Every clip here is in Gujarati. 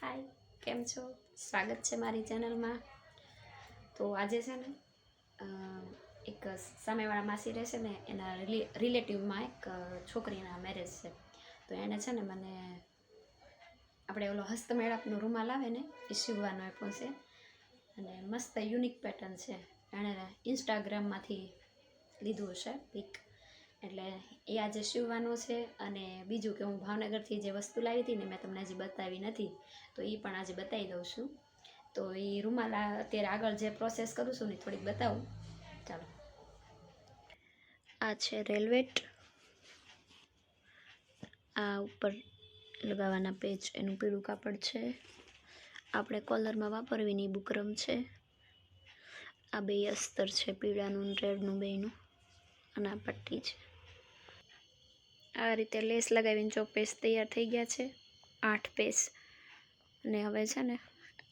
હાય, કેમ છો? સ્વાગત છે મારી ચેનલમાં. તો આજે છે ને એક સામેવાળા માસી રહેશે ને, એના રિલેટિવમાં એક છોકરીના મેરેજ છે. તો એને છે ને મને, આપણે ઓલો હસ્તમેળાપનો રૂમાલ આવે ને, એ સીવવાનો આપ્યો છે. અને મસ્ત યુનિક પેટર્ન છે. એણે ઇન્સ્ટાગ્રામમાંથી લીધું હશે પિક એટલે એ આજે સીવવાનું છે અને બીજું કે હું ભાવનગરથી જે વસ્તુ લાવી હતી ને મેં તમને હજી બતાવી નથી, તો એ પણ આજે બતાવી દઉં છું. તો એ રૂમાલ અત્યારે આગળ જે પ્રોસેસ કરું છું ને થોડીક બતાવું. ચાલો. આ છે રેલવેટ. આ ઉપર લગાવવાના પેજ એનું પીળું કાપડ છે. આપણે કોલરમાં વાપરવીની બુકરમ છે. આ બે અસ્તર છે, પીળાનું રેડનું બેયનું. અને આ પટ્ટી છે. આ રીતે લેસ લગાવીને ચોક પેસ તૈયાર થઈ ગયા છે, આઠ પેસ અને હવે છે ને,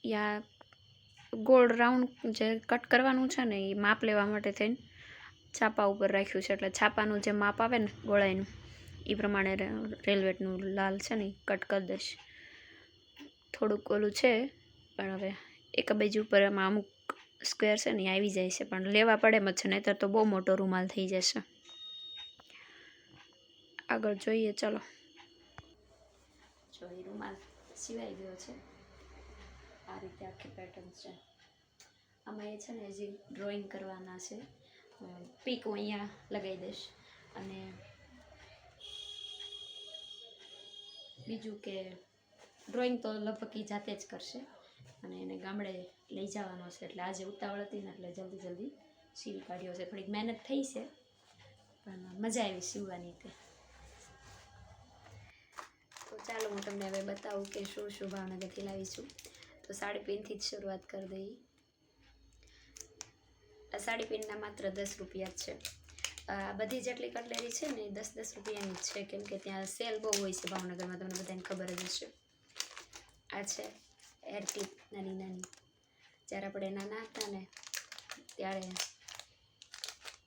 યા ગોળ રાઉન્ડ જે કટ કરવાનું છે ને, એ માપ લેવા માટે થઈને છાપા ઉપર રાખ્યું છે. એટલે છાપાનું જે માપ આવે ને, ગોળાઈનું, એ પ્રમાણે રેલવેટનું લાલ છે ને કટ કરી દઈશ. થોડુંક ઓલું છે, પણ હવે એક બાજુ ઉપર એમાં અમુક સ્ક્વેર છે ને આવી જાય છે. પણ લેવા પડે મજ જ છે નહીંતર તો બહુ મોટો રૂમાલ થઈ જશે. આગળ જોઈએ, ચલો. જો એ રૂમાલ સિવાઈ ગયો છે. આ રીતે આખી પેટર્ન છે. આમાં એ છે ને, હજી ડ્રોઈંગ કરવાના છે. પીક હું અહીંયા લગાવી દઈશ. અને બીજું કે ડ્રોઈંગ તો ઈ જાતે જ કરશે. અને એને ગામડે લઈ જવાનો છે. એટલે આજે ઉતાવળ હતી ને, એટલે જલ્દી જલ્દી સીવી કાઢ્યો છે. થોડીક મહેનત થઈ છે, પણ મજા આવી સીવવાની તો. ચાલો હું તમને હવે બતાવું કે શું શું ભાવનગરથી લાવી છું. તો સાડી પિનથી જ શરૂઆત કરી દઈ આ સાડી પિનના માત્ર દસ રૂપિયા જ છે. આ બધી જેટલી કટલેરી છે ને દસ દસ રૂપિયાની જ છે. કેમ કે ત્યાં સેલ બહુ હોય છે ભાવનગરમાં, તમને બધાને ખબર જ હશે. આ છે એર નાની નાની. જ્યારે આપણે નાના હતા ને, ત્યારે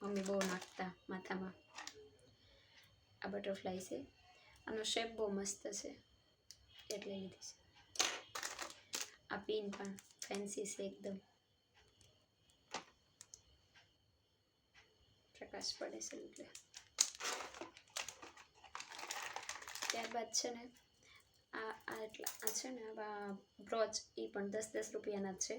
મમ્મી બહુ નાખતા માથામાં. આ બટરફ્લાય છે. આનો શેપ બહુ મસ્ત છે એટલે લીધી છે આ પિન પણ ફેન્સી છે એકદમ પ્રકાશ પડે છે એટલે ત્યારબાદ છે ને આ આ એટલા આ છે ને આવા બ્રોચ એ પણ દસ દસ રૂપિયાના છે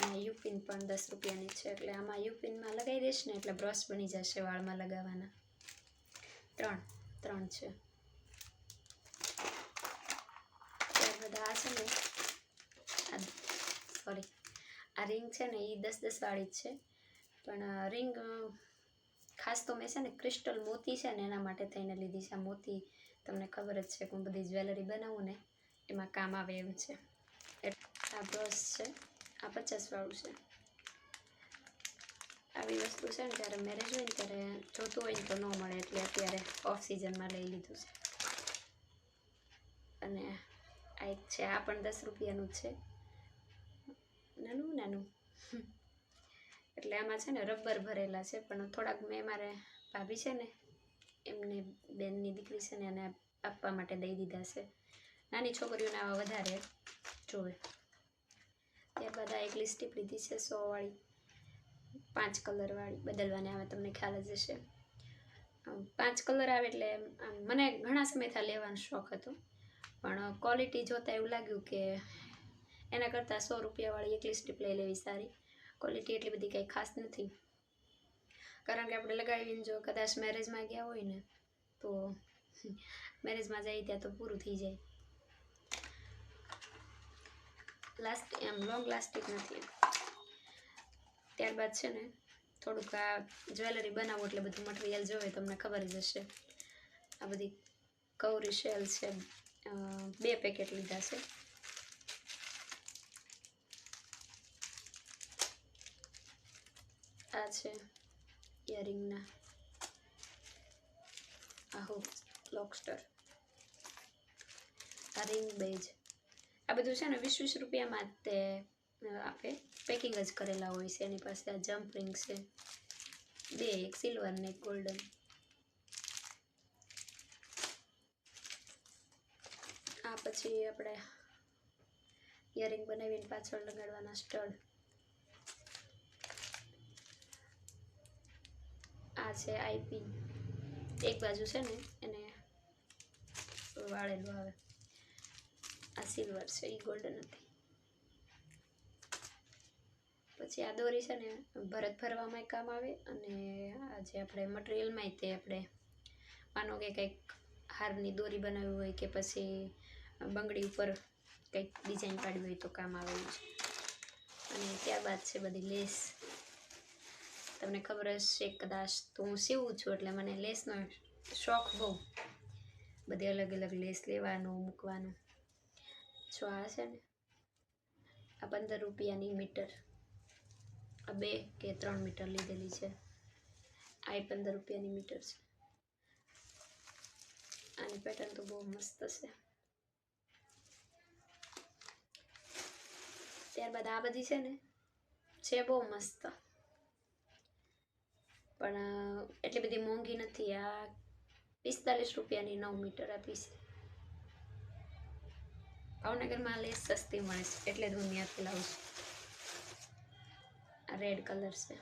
અને યુપિન પણ દસ રૂપિયાની છે એટલે આમાં યુપિનમાં લગાવી દઈશ ને એટલે બ્રશ બની જશે વાળમાં લગાવવાના ત્રણ ત્રણ છે ત્યારબાદ આ છે ને, આ સોરી આ રિંગ છે ને એ દસ દસ વાળી જ છે. પણ રિંગ ખાસ તો મેં છે ને ક્રિસ્ટલ મોતી છે ને, એના માટે થઈને લીધી છે. આ મોતી તમને ખબર જ છે કે હું બધી જ્વેલરી બનાવું ને, એમાં કામ આવે એમ છે. આ બ્રશ છે, આ પચાસવાળું છે. આવી વસ્તુ છે ને, જ્યારે મેરેજ હોય ને, ત્યારે જોતું હોય ને તો ન મળે, એટલે અત્યારે ઓફ સિઝનમાં લઈ લીધું છે. અને આ એક છે, આ પણ દસ રૂપિયાનું છે. નાનું નાનું. એટલે આમાં છે ને રબર ભરેલા છે, પણ થોડાક મેં મારે ભાભી છે ને, એમને બેનની દીકરી છે ને એને આપવા માટે દઈ દીધા છે. નાની છોકરીઓને આવા વધારે. જોવે. ત્યારબાદ આ એક લિસ્ટીપ લીધી છે, સો વાળી, પાંચ કલરવાળી બદલવાને આવે તમને ખ્યાલ જ હશે. પાંચ કલર આવે એટલે મને ઘણા સમયથી લેવાનો શોખ હતો. પણ ક્વોલિટી જોતાં એવું લાગ્યું કે એના કરતાં સો રૂપિયાવાળી એક લિસ્ટીપ લઈ લેવી સારી. ક્વોલિટી એટલી બધી કંઈ ખાસ નથી. કારણ કે આપણે લગાવીને જો કદાચ મેરેજમાં ગયા હોય ને, તો મેરેજમાં જઈએ ત્યાં તો પૂરું થઈ જાય. લાસ્ટ એમ લોંગ લાસ્ટિક નથી. ત્યારબાદ છે ને, થોડુંક આ જ્વેલરી બનાવો એટલે બધું મટીરિયલ જોવે, તમને ખબર જ હશે. આ બધી કૌરી શેલ છે બે પેકેટ લીધા છે. આ છે ઇયરિંગના આહો, લોકસ્ટર. આ રિંગ બેજ આ બધું છે ને વીસ વીસ રૂપિયામાં તે આપે. પેકિંગ જ કરેલા હોય છે. એની પાસે આ જમ્પ રિંગ છે. બે એક, સિલ્વર ને એક ગોલ્ડન આ પછી આપણે ઇયરિંગ બનાવીને પાછળ લગાડવાના સ્ટડ. આ છે આઈપિન એક બાજુ છે ને, એને વાળેલું આવે. આ સિલ્વર છે એ ગોલ્ડન હતી પછી આ દોરી છે ને, ભરત ભરવામાં કામ આવે અને આ જે આપણે મટીરિયલમાં તે આપણે માનો કે કંઈક હારની દોરી બનાવવી હોય કે પછી બંગડી ઉપર કંઈક ડિઝાઇન પાડવી હોય તો કામ આવેલું છે. અને ત્યારબાદ છે બધી લેસ. તમને ખબર હશે કદાચ તો હું સીવું છું એટલે મને લેસનો શોખ બહુ. બધી અલગ અલગ લેસ લેવાનું, મૂકવાનું. જો આ છે ને, આ પંદર રૂપિયાની મીટર. આ બે કે ત્રણ મીટર લીધેલી છે. આ પંદર રૂપિયાની મીટર છે. આની પેટર્ન તો બહુ મસ્ત છે. ત્યારબાદ આ બધી છે ને, છે બહુ મસ્ત. પણ એટલી બધી મોંઘી નથી, આ પિસ્તાલીસ રૂપિયાની નવ મીટર આપી છે. ભાવનગરમાં લેસ સસ્તી મળે છે, એટલે જ હું ત્યાંથી લાવું છું. આ રેડ કલર છે.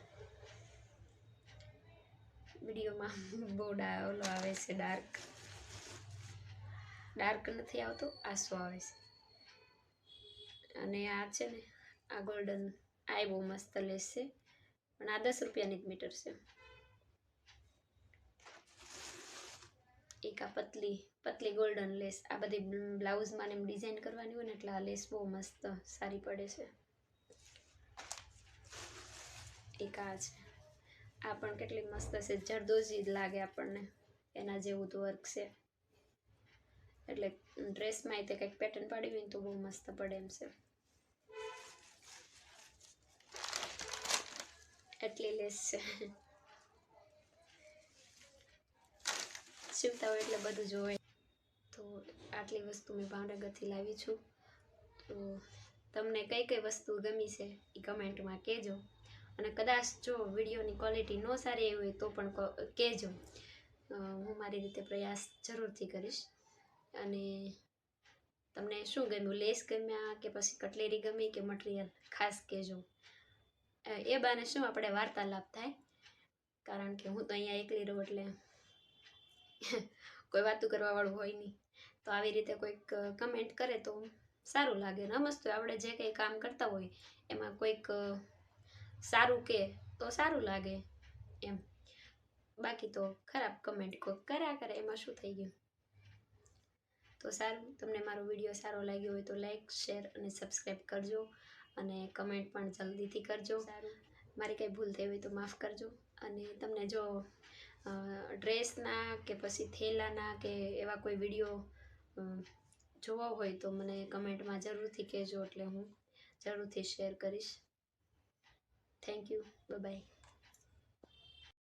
વિડીયોમાં બહુ ડા, ઓલો આવે છે, ડાર્ક. ડાર્ક નથી આવતો, આસો આવે છે. અને આ છે ને, આ ગોલ્ડન આ બહુ મસ્ત લેસ છે. પણ આ દસ રૂપિયાની જ મીટર છે. એક આ પતલી પતલી ગોલ્ડન લેસ. આ બધી બ્લાઉઝમાં ને ડિઝાઇન કરવાની હોય ને એટલે આ લેસ બહુ મસ્ત સારી પડે છે. એક આ છે. આ પણ કેટલી મસ્ત છે. જરદોજી લાગે આપણને. એના જેવું તો વર્ક છે. એટલે ડ્રેસમાં તે કંઈક પેટર્ન પાડી હોય તો બહુ મસ્ત પડે એમ છે. એટલી લેસ છે. સીવતા હોય એટલે બધું જોવે. તો આટલી વસ્તુ મેં ભાવનગરથી લાવી છું. તો તમને કઈ કઈ વસ્તુ ગમી છે એ કમેન્ટમાં કહેજો. અને કદાચ જો વિડીયોની ક્વોલિટી ન સારી એવી હોય તો પણ કહેજો. હું મારી રીતે પ્રયાસ જરૂરથી કરીશ. અને તમને શું ગમ્યું? લેસ ગમ્યા કે પછી કટલેરી ગમી કે મટીરિયલ? ખાસ કહેજો. એ બાને શું આપણે વાર્તાલાપ થાય? કારણ કે હું તો અહીંયા એકલી રહું એટલે કોઈ વાતું કરવાવાળું હોય નહીં. તો આવી રીતે કોઈક કમેન્ટ કરે તો સારું લાગે. નમસ્તે આપણે જે કંઈ કામ કરતા હોય, એમાં કોઈક સારું કે તો સારું લાગે એમ. બાકી તો ખરાબ કમેન્ટ કોઈક કર્યા કરે, એમાં શું થઈ ગયું? તો સારું તમને મારો વીડિયો સારો લાગ્યો હોય તો લાઇક શેર અને સબસ્ક્રાઈબ કરજો અને કમેન્ટ પણ જલ્દીથી કરજો. સારું. મારી કંઈ ભૂલ થઈ હોય તો માફ કરજો. અને તમને જો ડ્રેસના કે પછી થેલાના કે એવા કોઈ વીડિયો જોવો જોવા હોય તો મને કમેન્ટમાં જરૂરથી કહેજો એટલે હું જરૂરથી શેર કરીશ. Thank you bye